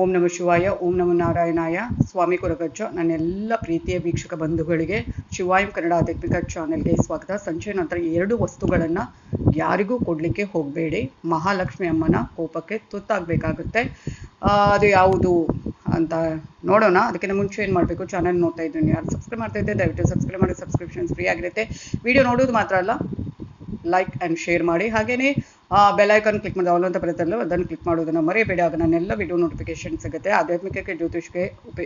ಓಂ ನಮ ಶಿವಾಯ, ಓಂ ನಮ ನಾರಾಯಣಾಯ. ಸ್ವಾಮಿ ಕೊರಗಜ್ಜ ನನ್ನೆಲ್ಲ ಪ್ರೀತಿಯ ವೀಕ್ಷಕ ಬಂಧುಗಳಿಗೆ ಶಿವಾಯಂ ಕನ್ನಡ ಆಧ್ಯಾತ್ಮಿಕ ಚಾನೆಲ್ಗೆ ಸ್ವಾಗತ. ಸಂಜೆ ನಂತರ ಎರಡು ವಸ್ತುಗಳನ್ನು ಯಾರಿಗೂ ಕೊಡಲಿಕ್ಕೆ ಹೋಗಬೇಡಿ. ಮಹಾಲಕ್ಷ್ಮಿ ಅಮ್ಮನ ಕೋಪಕ್ಕೆ ತುತ್ತಾಗಬೇಕಾಗುತ್ತೆ. ಅದು ಯಾವುದು ಅಂತ ನೋಡೋಣ. ಅದಕ್ಕಿಂತ ಮುಂಚೆ ಏನು ಮಾಡಬೇಕು? ಚಾನಲ್ ನೋಡ್ತಾ ಇದ್ದೀನಿ. ಯಾರು ಸಬ್ಸ್ಕ್ರೈಬ್ ಮಾಡ್ತಾ ಇದ್ದೆ ದಯವಿಟ್ಟು ಸಬ್ಸ್ಕ್ರೈಬ್ ಮಾಡಿ, ಸಬ್ಸ್ಕ್ರಿಪ್ಷನ್ಸ್ ಫ್ರೀ ಆಗಿರುತ್ತೆ. ವಿಡಿಯೋ ನೋಡೋದು ಮಾತ್ರ ಅಲ್ಲ, ಲೈಕ್ ಆ್ಯಂಡ್ ಶೇರ್ ಮಾಡಿ. ಹಾಗೆಯೇ ಬೆಲ್ ಐಕಾನ್ ಕ್ಲಿಕ್ ಮಾಡಿ ಆಲ್ ಅಂತ ಬರುತ್ತಲ್ಲ ಅದನ್ನು ಕ್ಲಿಕ್ ಮಾಡೋದನ್ನು ಮರೆಯಬೇಡಿ ಆಗ ನನ್ನೆಲ್ಲ ವಿಡಿಯೋ ನೋಟಿಫಿಕೇಶನ್ ಸಿಗುತ್ತೆ. ಆಧ್ಯಾತ್ಮಿಕಕ್ಕೆ ಜ್ಯೋತಿಷ್ಗೆ ಉಪ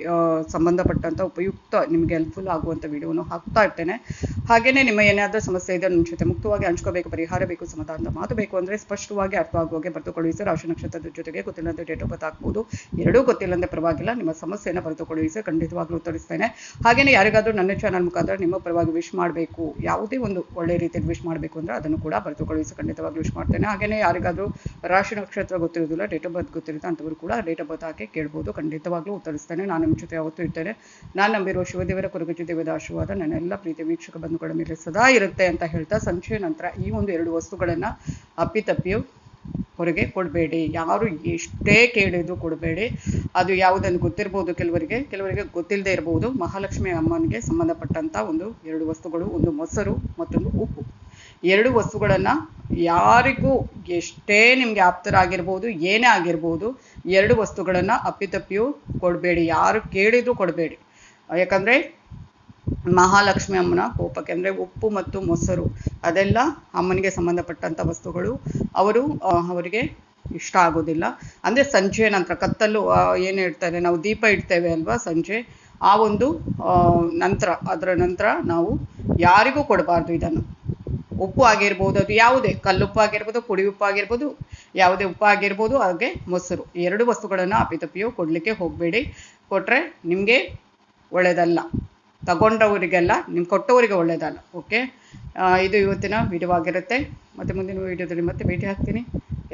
ಸಂಬಂಧಪಟ್ಟಂಥ ಉಪಯುಕ್ತ, ನಿಮಗೆ ಹೆಲ್ಪ್ಫುಲ್ ಆಗುವಂಥ ವಿಡಿಯೋನು ಹಾಕ್ತಾ ಇರ್ತೇನೆ. ಹಾಗೆಯೇ ನಿಮ್ಮ ಏನಾದರೂ ಸಮಸ್ಯೆ ಇದೆ ನಿಮ್ಮ ಜೊತೆ ಮುಕ್ತವಾಗಿ ಹಂಚ್ಕೋಬೇಕು, ಪರಿಹಾರ ಬೇಕು, ಸಮಾಧಾನದ ಮಾತು ಬೇಕು ಅಂದರೆ ಸ್ಪಷ್ಟವಾಗಿ ಅರ್ಥ ಆಗುವಾಗೆ ಸರ್, ರಾಶಿ ನಕ್ಷತ್ರದ ಜೊತೆಗೆ ಗೊತ್ತಿಲ್ಲಂತೆ ಡೇಟ್ ಆಫ್ ಬರ್ತ್ ಎರಡೂ ಗೊತ್ತಿಲ್ಲದೆ ಪರವಾಗಿಲ್ಲ. ನಿಮ್ಮ ಸಮಸ್ಯೆಯನ್ನು ಬರೆದುಕೊಳ್ಳಿಸಿ ಖಂಡಿತವಾಗ್ಲೂ ಉತ್ತರಿಸ್ತೇನೆ. ಹಾಗೆಯೇ ಯಾರಿಗಾದರೂ ನನ್ನ ಚಾನಲ್ ಮುಖಾಂತರ ನಿಮ್ಮ ಪರವಾಗಿ ವಿಶ್ ಮಾಡಬೇಕು. ಯಾವುದೇ ಒಂದು ಒಳ್ಳೆ ರೀತಿಯಲ್ಲಿ ವಿಶ್ ಮಾಡಬೇಕು ಅಂದರೆ ಅದನ್ನು ಕೂಡ ಬರೆದುಕೊಳ್ಳಿಸಿ ಖಂಡಿತವಾಗ್ಲೂ ವಿಶ್ ಮಾಡ್ತೇನೆ. ಹಾಗೆಯೇ ಯಾರಿಗಾದರೂ ರಾಶಿ ನಕ್ಷತ್ರ ಗೊತ್ತಿರೋದಿಲ್ಲ ಡೇಟ್ ಆಫ್ ಬರ್ತ್ ಗೊತ್ತಿರುತ್ತೆ ಅಂಥವ್ರು ಕೂಡ ಡೇಟ್ ಆಫ್ ಬರ್ತ್ ಹಾಕಿ ಕೇಳ್ಬೋದು, ಖಂಡಿತವಾಗ್ಲೂ ಉತ್ತರಿಸ್ತೇನೆ. ನಾನು ನಿಮ್ಮ ಜೊತೆ ಯಾವತ್ತೂ ಇರ್ತೇನೆ. ನಾನು ನಂಬಿರುವ ಶಿವದೇವರ ಕೊರಗಜ್ಜಿ ದೇವದ ಆಶೀರ್ವಾದ ನನ್ನೆಲ್ಲ ಪ್ರೀತಿ ವೀಕ್ಷಕ ಬಂಧುಗಳ ಮೇಲೆ ಸದಾ ಇರುತ್ತೆ ಅಂತ ಹೇಳ್ತಾ ಸಂಜೆ ನಂತರ ಈ ಒಂದು ಎರಡು ವಸ್ತುಗಳನ್ನು ಅಪ್ಪಿತಪ್ಪಿಯು ಹೊರಗೆ ಕೊಡಬೇಡಿ. ಯಾರು ಎಷ್ಟೇ ಕೇಳಿದ್ರು ಕೊಡಬೇಡಿ. ಅದು ಯಾವುದನ್ನು ಗೊತ್ತಿರ್ಬೋದು ಕೆಲವರಿಗೆ. ಕೆಲವರಿಗೆ ಗೊತ್ತಿಲ್ಲದೆ ಇರಬಹುದು ಮಹಾಲಕ್ಷ್ಮಿ ಅಮ್ಮನಿಗೆ ಸಂಬಂಧಪಟ್ಟಂಥ ಒಂದು ಎರಡು ವಸ್ತುಗಳು, ಒಂದು ಮೊಸರು ಮತ್ತೊಂದು ಉಪ್ಪು. ಎರಡು ವಸ್ತುಗಳನ್ನು ಯಾರಿಗೂ ಎಷ್ಟೇ ನಿಮಗೆ ಆಪ್ತರಾಗಿರ್ಬೋದು, ಏನೇ ಆಗಿರ್ಬೋದು, ಎರಡು ವಸ್ತುಗಳನ್ನು ಅಪ್ಪಿತಪ್ಪಿಯೂ ಕೊಡಬೇಡಿ, ಯಾರು ಕೇಳಿದರೂ ಕೊಡಬೇಡಿ. ಯಾಕಂದರೆ ಮಹಾಲಕ್ಷ್ಮಿ ಅಮ್ಮನ ಕೋಪಕ್ಕೆ, ಅಂದರೆ ಉಪ್ಪು ಮತ್ತು ಮೊಸರು, ಅದೆಲ್ಲ ಅಮ್ಮನಿಗೆ ಸಂಬಂಧಪಟ್ಟಂಥ ವಸ್ತುಗಳು. ಅವರು ಅವರಿಗೆ ಇಷ್ಟ ಆಗೋದಿಲ್ಲ. ಅಂದರೆ ಸಂಜೆ ನಂತರ ಕತ್ತಲು ಏನು ಹೇಳ್ತಾರೆ, ನಾವು ದೀಪ ಇಡ್ತೇವೆ ಅಲ್ವಾ ಸಂಜೆ? ಆ ಒಂದು ನಂತರ, ಅದರ ನಂತರ ನಾವು ಯಾರಿಗೂ ಕೊಡಬಾರ್ದು ಇದನ್ನು. ಉಪ್ಪು ಆಗಿರ್ಬೋದು ಅದು ಯಾವುದೇ ಕಲ್ಲುಪ್ಪು ಆಗಿರ್ಬೋದು ಪುಡಿ ಉಪ್ಪು ಆಗಿರ್ಬೋದು ಯಾವುದೇ ಉಪ್ಪು ಆಗಿರ್ಬೋದು ಹಾಗೆ ಮೊಸರು. ಎರಡು ವಸ್ತುಗಳನ್ನು ಅಪ್ಪಿತಪ್ಪಿಯು ಕೊಡಲಿಕ್ಕೆ ಹೋಗಬೇಡಿ. ಕೊಟ್ಟರೆ ನಿಮಗೆ ಒಳ್ಳೆಯದಲ್ಲ ತಗೊಂಡವರಿಗೆಲ್ಲ ನಿಮ್ಗೆ ಕೊಟ್ಟವರಿಗೆ ಒಳ್ಳೆಯದಲ್ಲ ಓಕೆ? ಇದು ಇವತ್ತಿನ ವಿಡಿಯೋ ಆಗಿರುತ್ತೆ ಮತ್ತು ಮುಂದಿನ ವಿಡಿಯೋದಲ್ಲಿ ಮತ್ತೆ ಭೇಟಿ ಹಾಕ್ತೀನಿ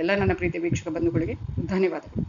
ಎಲ್ಲ ನನ್ನ ಪ್ರೀತಿ ವೀಕ್ಷಕ ಬಂಧುಗಳಿಗೆ ಧನ್ಯವಾದಗಳು.